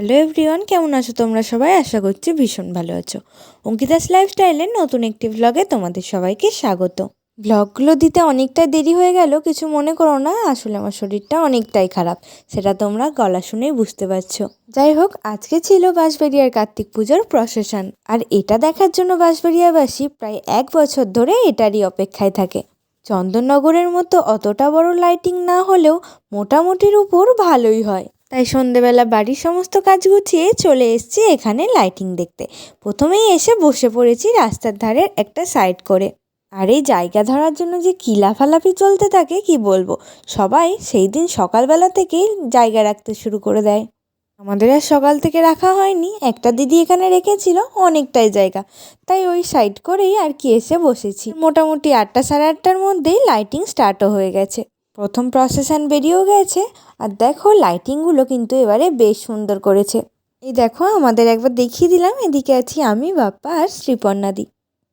Hello everyone, কেমন আছো তোমরা সবাই? আশা করছি ভীষণ ভালো আছো। অঙ্কিতাস লাইফস্টাইলের নতুন একটি ভ্লগে তোমাদের সবাইকে স্বাগত। ভ্লগগুলো দিতে অনেকটাই দেরি হয়ে গেল, কিছু মনে করো না, আসলে আমার শরীরটা অনেকটাই খারাপ, সেটা তোমরা গলা শুনেই বুঝতে পারছ। যাই হোক, আজকে ছিল বাঁশবেরিয়ার কার্তিক পুজোর প্রসেশন আর এটা দেখার জন্য বাঁশবেরিয়াবাসী প্রায় এক বছর ধরে এটারই অপেক্ষায় থাকে। চন্দননগরের মতো অতটা বড় লাইটিং না হলেও মোটামুটির উপর ভালোই হয়। তাই সন্ধেবেলা বাড়ির সমস্ত কাজ গুছিয়ে চলে এসেছি এখানে লাইটিং দেখতে। প্রথমেই এসে বসে পড়েছি রাস্তার ধারের একটা সাইড করে। আর এই জায়গা ধরার জন্য যে কি লাফালাফি চলতে থাকে কি বলব? সবাই সেই দিন সকালবেলা থেকেই জায়গা রাখতে শুরু করে দেয়। আমাদের আর সকাল থেকে রাখা হয়নি, একটা দিদি এখানে রেখেছিল অনেকটাই জায়গা। তাই ওই সাইড করেই আর কি এসে বসেছি। মোটামুটি আটটা সাড়ে আটটার মধ্যেই লাইটিং স্টার্টও হয়ে গেছে। প্রথম প্রসেশন বেরিয়েও গেছে, আর দেখো লাইটিংগুলো কিন্তু এবারে বেশ সুন্দর করেছে। এই দেখো, আমাদের একবার দেখিয়ে দিলাম, এদিকে আছি আমি, বাপ্পা আর শ্রীপর্ণাদি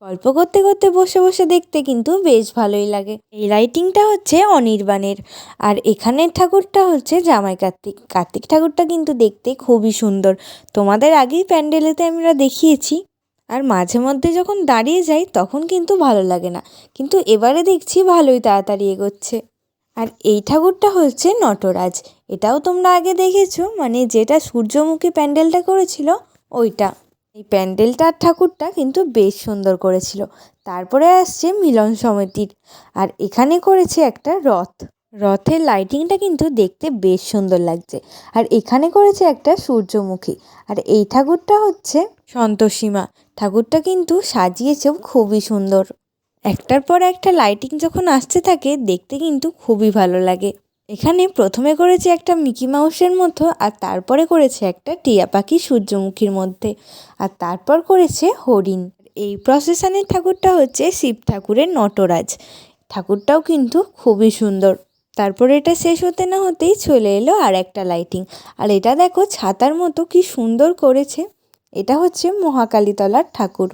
গল্প করতে করতে বসে বসে দেখতে কিন্তু বেশ ভালোই লাগে। এই লাইটিংটা হচ্ছে অনির্বাণের, আর এখানের ঠাকুরটা হচ্ছে জামাই কার্তিক। কার্তিক ঠাকুরটা কিন্তু দেখতে খুবই সুন্দর। তোমাদের আগেই প্যান্ডেলেতে আমরা দেখিয়েছি। আর মাঝে মধ্যে যখন দাঁড়িয়ে যাই, তখন কিন্তু ভালো লাগে না। কিন্তু এবারে দেখছি ভালোই তাড়াতাড়ি এগোচ্ছে। আর এই ঠাকুরটা হচ্ছে নটরাজ। এটাও তোমরা আগে দেখেছ মানে যেটা সূর্যমুখী প্যান্ডেলটা করেছিল, ওইটা। এই প্যান্ডেলটার ঠাকুরটা কিন্তু বেশ সুন্দর করেছিল। তারপরে আসছে মিলন সমিতির, আর এখানে করেছে একটা রথ। রথের লাইটিংটা কিন্তু দেখতে বেশ সুন্দর লাগছে। আর এখানে করেছে একটা সূর্যমুখী। আর এই ঠাকুরটা হচ্ছে সন্তোষীমা। ঠাকুরটা কিন্তু সাজিয়েছেও খুবই সুন্দর। একটার পর একটা লাইটিং যখন আসতে থাকে, দেখতে কিন্তু খুবই ভালো লাগে। এখানে প্রথমে করেছে একটা মিকি মাউসের মতো, আর তারপরে করেছে একটা টিয়া পাখি সূর্যমুখীর মধ্যে। আর তারপর করেছে হরিণ। এই প্রসেশনের ঠাকুরটা হচ্ছে শিব ঠাকুরের নটরাজ। ঠাকুরটাও কিন্তু খুবই সুন্দর। তারপর এটা শেষ হতে না হতেই চলে এলো আর একটা লাইটিং আর এটা দেখো ছাতার মতো কি সুন্দর করেছে। এটা হচ্ছে মহাকালীতলার ঠাকুর।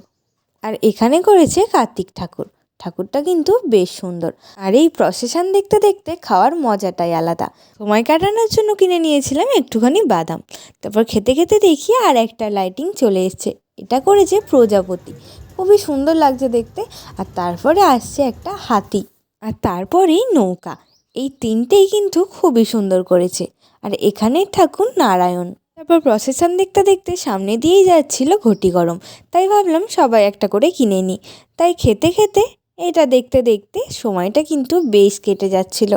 আর এখানে করেছে কার্তিক ঠাকুর। ঠাকুরটা কিন্তু বেশ সুন্দর। আর এই প্রসেশন দেখতে দেখতে খাওয়ার মজাটাই আলাদা। সময় কাটানোর জন্য কিনে নিয়েছিলাম একটুখানি বাদাম। তারপর খেতে খেতে দেখি আর একটা লাইটিং চলে এসছে। এটা করেছে প্রজাপতি। খুবই সুন্দর লাগছে দেখতে। আর তারপরে আসছে একটা হাতি। আর তারপরেই নৌকা। এই তিনটেই কিন্তু খুবই সুন্দর করেছে। আর এখানে ঠাকুর নারায়ণ। তারপর প্রসেশন দেখতে দেখতে সামনে দিয়েই যাচ্ছিল ঘটি গরম। তাই ভাবলাম সবাই একটা করে কিনে নিই। তাই খেতে খেতে এটা দেখতে দেখতে সময়টা কিন্তু বেশ কেটে যাচ্ছিল।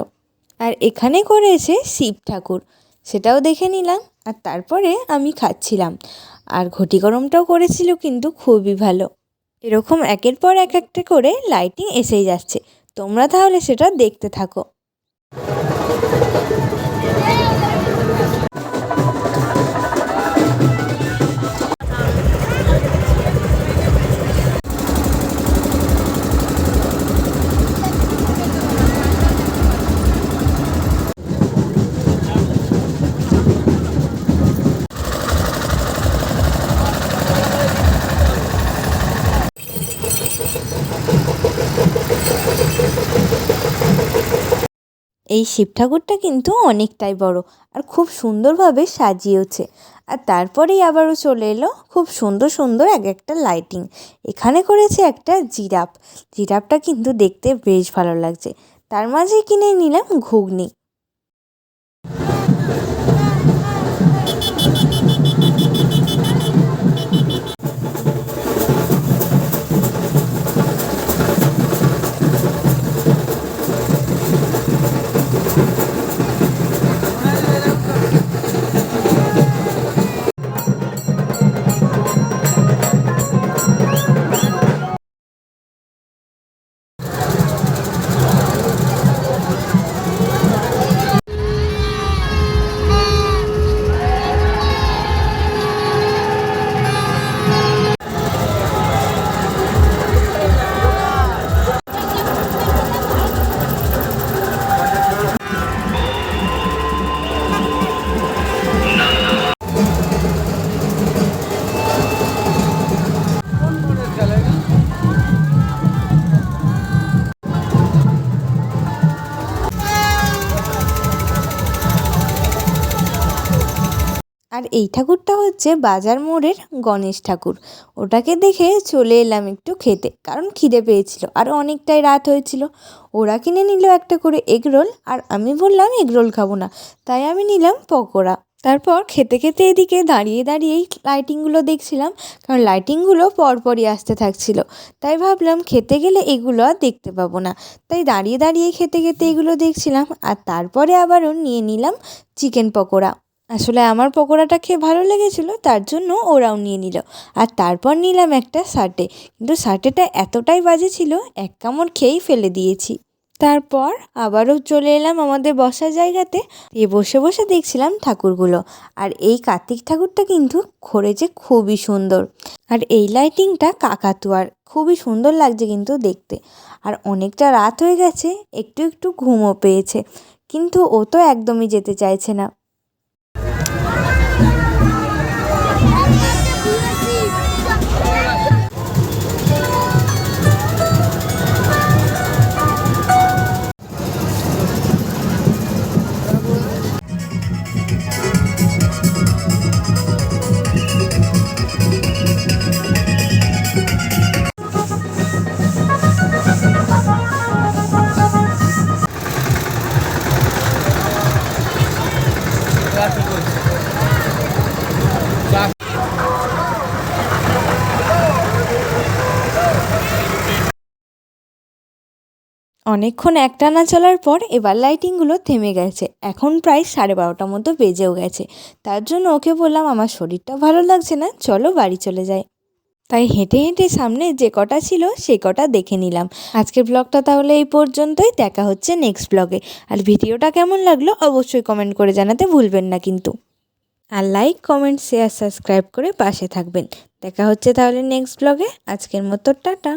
আর এখানে করেছে শিব ঠাকুর। সেটাও দেখে নিলাম, আর তারপরে আমি খাচ্ছিলাম। আর ঘটি গরমটাও করেছিল কিন্তু খুবই ভালো। এরকম একের পর এক একটা করে লাইটিং এসেই যাচ্ছে। তোমরা তাহলে সেটা দেখতে থাকো। এই শিব ঠাকুরটা কিন্তু অনেকটাই বড় আর খুব সুন্দরভাবে সাজিয়েছে আর তারপরেই আবারও চলে এলো খুব সুন্দর সুন্দর এক একটা লাইটিং এখানে করেছে একটা জিরাফ। জিরাফটা কিন্তু দেখতে বেশ ভালো লাগছে। তার মাঝে কিনে নিলাম ঘুগনি। এই ঠাকুরটা হচ্ছে বাজার মোড়ের গণেশ ঠাকুর। ওটাকে দেখে চলে এলাম একটু খেতে, কারণ খিদে পেয়েছিল আর অনেকটাই রাত হয়েছিল। ওরা কিনে নিল একটা করে এগরোল আর আমি বললাম এগরোল খাব না। তাই আমি নিলাম পকোড়া। তারপর খেতে খেতে এদিকে দাঁড়িয়ে দাঁড়িয়েই লাইটিংগুলো দেখছিলাম, কারণ লাইটিংগুলো পরপরই আসতে থাকছিল। তাই ভাবলাম, খেতে গেলে এগুলো আর দেখতে পাবো না। তাই দাঁড়িয়ে দাঁড়িয়ে খেতে খেতে এগুলো দেখছিলাম আর তারপরে আবারও নিয়ে নিলাম চিকেন পকোড়া। আসলে আমার পকোড়াটা খেয়ে ভালো লেগেছিলো, তার জন্য ওরাও নিয়ে নিল। আর তারপর নিলাম একটা সাটে। কিন্তু সাটেটা এতটাই বাজে ছিল, এক কামড় খেয়েই ফেলে দিয়েছি। তারপর আবারও চলে এলাম আমাদের বসার জায়গাতে। এ বসে বসে দেখছিলাম ঠাকুরগুলো। আর এই কার্তিক ঠাকুরটা কিন্তু খড়েছে খুবই সুন্দর। আর এই লাইটিংটা কাকাতুয়ার। খুবই সুন্দর লাগছে কিন্তু দেখতে। আর অনেকটা রাত হয়ে গেছে, একটু একটু ঘুমও পেয়েছে। কিন্তু ও তো একদমই যেতে চাইছে না। অনেকক্ষণ একটানা চলার পর এবার লাইটিংগুলো থেমে গেছে। এখন প্রায় সাড়ে বারোটার মতো বেজেও গেছে। তার জন্য ওকে বললাম, আমার শরীরটা ভালো লাগছে না, চলো বাড়ি চলে যাই। তাই হেঁটে হেঁটে সামনে যে কটা ছিল, সে কটা দেখে নিলাম। আজকের ব্লগটা তাহলে এই পর্যন্তই। দেখা হচ্ছে নেক্সট ব্লগে আর ভিডিওটা কেমন লাগল, অবশ্যই কমেন্ট করে জানাতে ভুলবেন না কিন্তু। আর লাইক কমেন্ট শেয়ার সাবস্ক্রাইব করে পাশে থাকবেন। দেখা হচ্ছে তাহলে নেক্সট ব্লগে আজকের মতো টাটা।